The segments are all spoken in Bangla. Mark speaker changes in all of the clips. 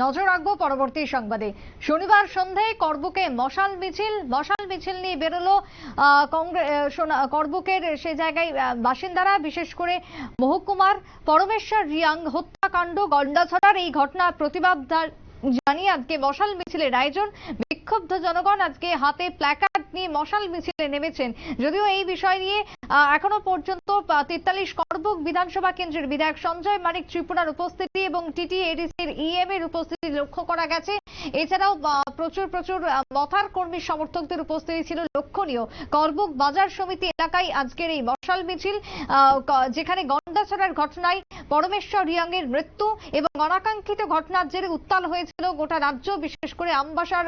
Speaker 1: নজর রাখব পরবর্তী সংবাদে। শনিবার সন্ধ্যায় করবুকে মশাল মিছিল মশাল মিছিল নিয়ে বেরোলো করবুকের সে জায়গায় বাসিন্দারা, বিশেষ করে মহকুমার পরমেশ্বর রিয়াং হত্যাকাণ্ড গন্ডাছড়ার এই ঘটনার প্রতিবাদ জানিয়ে আজকে মশাল মিছিলের আয়োজন। বিক্ষুব্ধ জনগণ আজকে হাতে প্ল্যাকার্ড নিয়ে মশাল মিছিলে নেমেছেন। যদিও এই বিষয় নিয়ে এখনও পর্যন্ত তেতাল্লিশ করবুক বিধানসভা কেন্দ্রের বিধায়ক সঞ্জয় মানিক ত্রিপুরার উপস্থিতি এবং টিটি এডিসির ইএম এর উপস্থিতি লক্ষ্য করা গেছে। এছাড়াও প্রচুর প্রচুর মথার কর্মী সমর্থকদের উপস্থিতি ছিল লক্ষণীয়। করবুক বাজার সমিতি এলাকায় আজকের এই মশাল মিছিল যেখানে ছাড়ার ঘটনায় পরমেশ্বর রিয়াংয়ের মৃত্যু এবং অনাকাঙ্ক্ষিত ঘটনার জেরে উত্তাল হয়েছিল গোটা রাজ্য, বিশেষ করে আমবাসার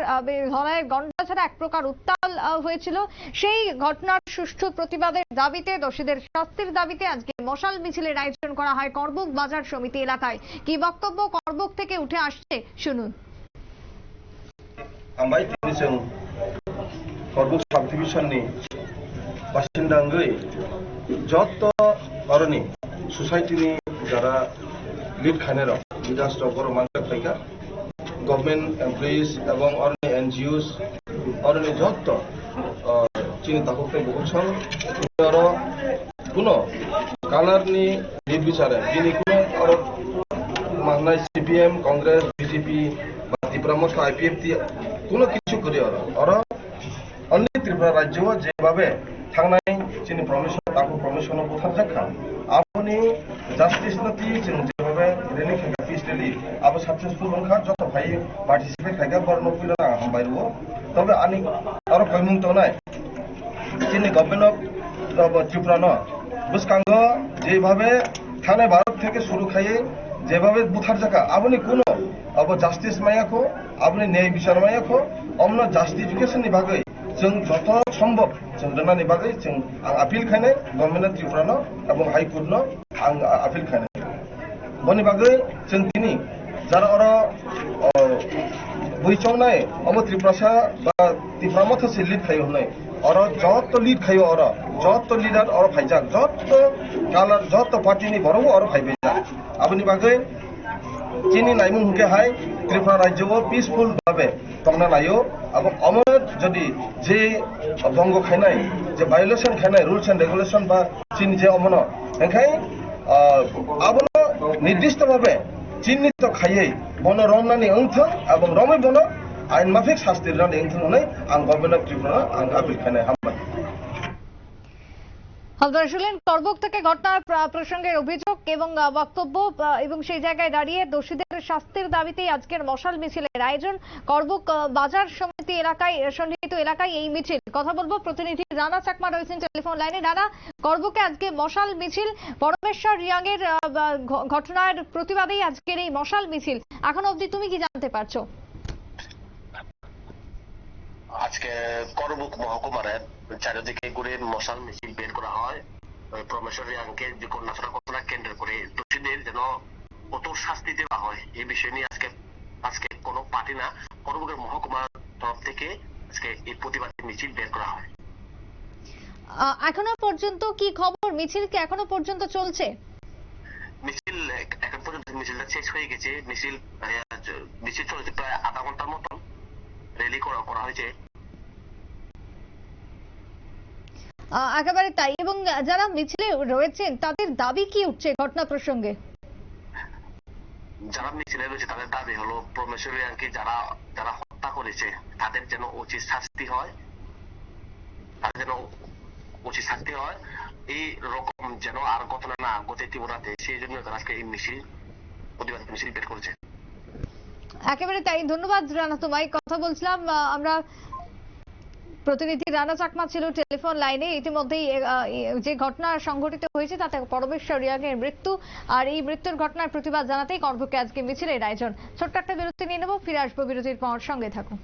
Speaker 1: ধরায় গন্ডাছড়া এক প্রকার উত্তাল হয়েছিল। সেই ঘটনার সুষ্ঠু প্রতিবাদের দাবিতে, দোষীদের শাস্তির দাবিতে আজকে মশাল মিছিলের আয়োজন করা হয় করবুক বাজার সমিতি এলাকায়। কি বক্তব্য করবুক থেকে উঠে আসছে, শুনুন।
Speaker 2: আমবাই যত অরণি সোসাইটিনি যারা লিড খানের বিদাস্ত বড় মানুষ ফাইকা গভর্নমেন্ট এমপ্লয়িজ এবং অরণি এনজিওস অরণি যত চিনি তাকুকে বহুছন কোনো কালারনি লিড বিচারে দিনে কোনো আর মাননায় সিপিএম, কংগ্রেস, বিজেপি বা ত্রিপুরা আইপিএফ কোনো কিছু করি আর অন্য ত্রিপুরা রাজ্য যেভাবে থানায় যিনি প্রবেশন তাকে প্রবেশন কোথা দেখা আপনি জাস্টিস নতি চিন যেভাবে রেনি খেকা পিস্টেলি আবার সাকসেসফুল হনখা যত ভাই পার্টিসিপেট খাইকা বর্ণ পিলো না হামবাইর তবে আনি আরও কয়মুং তো নাই। যিনি গভর্নমেন্ট অফ ত্রিপুরা বুসকাঙ্গ যেভাবে থানায় ভারত থেকে শুরু খাইয়ে যেভাবে বুথার জায়গা, আপনি কোনো, আবার জাস্টিস মাইয়াখো আপনি ন্যায় বিচার মাইয়াখো অন্য জাস্টিফিকেশন বিভাগে যত সম্ভব চন্দ্রমা নিবাগে আপিল খানে গভর্নমেন্ট ত্রিপুরান এবং হাইকোর্ট আপিল খানে বনি বাগে চিনি যারা ওরা বুঝছাই অম ত্রিপ্রাসা বা ত্রিপুরা মতো সে লিড খাই হই অর যত লিড খাই অর যত লিডার অর ফাইজাক যত কালার যত পার্টি নি বরং অর ফাইবে আপনি বাগে চিনি নাইমুন হুকে হাই ত্রিপুরা রাজ্যও পিসফুল ভাবে তখন লাইও এবং অমানত যদি যে ভঙ্গ খাই নাই, যে ভায়োলেশন হ্যাঁ খাই নাই রুলস এন্ড রেগুলেশন বা চীন যে অমানত এখাই আবন নির্দিষ্টভাবে চিহ্নিত খাইয়ে বন রমনানি অংথন এবং রমে বন আইন মাফিক শাস্তির রানি এংথন হনাই আং গভর্নর ত্রিপুরা আং আপিল খাই নাই হামবাই
Speaker 1: হালদার শুনলেন করবক থেকে ঘটনার প্রসঙ্গের অভিযোগ এবং বক্তব্য এবং সেই জায়গায় দাঁড়িয়ে দোষীদের শাস্তির দাবিতেই আজকের মশাল মিছিলের আয়োজন। করবক বাজার সমিতি এলাকায় সন্নিহিত এলাকায় এই মিছিল। কথা বলব, প্রতিনিধি রানা চাকমা রয়েছেন টেলিফোন লাইনে। রানা করবুকে আজকে মশাল মিছিল, পরমেশ্বর রিয়াং এর ঘটনার প্রতিবাদেই আজকের এই মশাল মিছিল। এখন অবধি তুমি কি জানতে পারছ?
Speaker 3: আজকে করবুক মহকুমারের চারিদিকে ঘুরে মশাল মিছিল বের করা হয়। প্রমেশ্বর রিয়াংকে যে কন্যাছড়া ঘটনা কেন্দ্র করে দোষীদের যেন কঠোর শাস্তি দেওয়া হয় এই বিষয় নিয়ে আজকে আজকে কোনো পার্টি না। করবুকের মহকুমার তরফ থেকে আজকে এই প্রতিবাদী মিছিল বের করা হয়।
Speaker 1: এখনও পর্যন্ত কি খবর? মিছিল কি এখনও পর্যন্ত চলছে?
Speaker 3: মিছিল এখন পর্যন্ত মিছিলটা শেষ হয়ে গেছে। মিছিল মিছিল চলেছে প্রায় আধা ঘণ্টার মতন। র্যালি করা করা হয়েছে।
Speaker 1: একেবারে তাই। এবং যারা মিছিলে রয়েছেন তাদের দাবি কি উঠছে ঘটনা প্রসঙ্গে?
Speaker 3: যারা মিছিলে রয়েছে তাদের দাবি হলো প্রমেশ্বরী আঙ্কি যারা যারা করেছে, তাদের যেন উচিত শাস্তি হয়, তাদের যেন উচিত শাস্তি হয়, এই রকম যেন আর ঘটনা না ঘটে ত্রিপুরাতে সেই জন্য তারা আজকে এই মিছিল, প্রতিবাদ মিছিল বের করেছে।
Speaker 1: একেবারে তাই, ধন্যবাদ রানা, তোমায় কথা বলছিলাম আমরা প্রতিনিধি রানা চাকমা ছিল টেলিফোন লাইনে। ইতিমধ্যেই যে ঘটনা সংঘটিত হয়েছে, তাতে পরমেশ্বর রিয়াংয়ের মৃত্যু। আর এই মৃত্যুর ঘটনার প্রতিবাদ জানাতেই কর্মকে আজকে মিছিলের আয়োজন। ছোট্ট একটা বিরতি নিয়ে নেব, ফিরে আসব বিরতির পর। সঙ্গে থাকুন।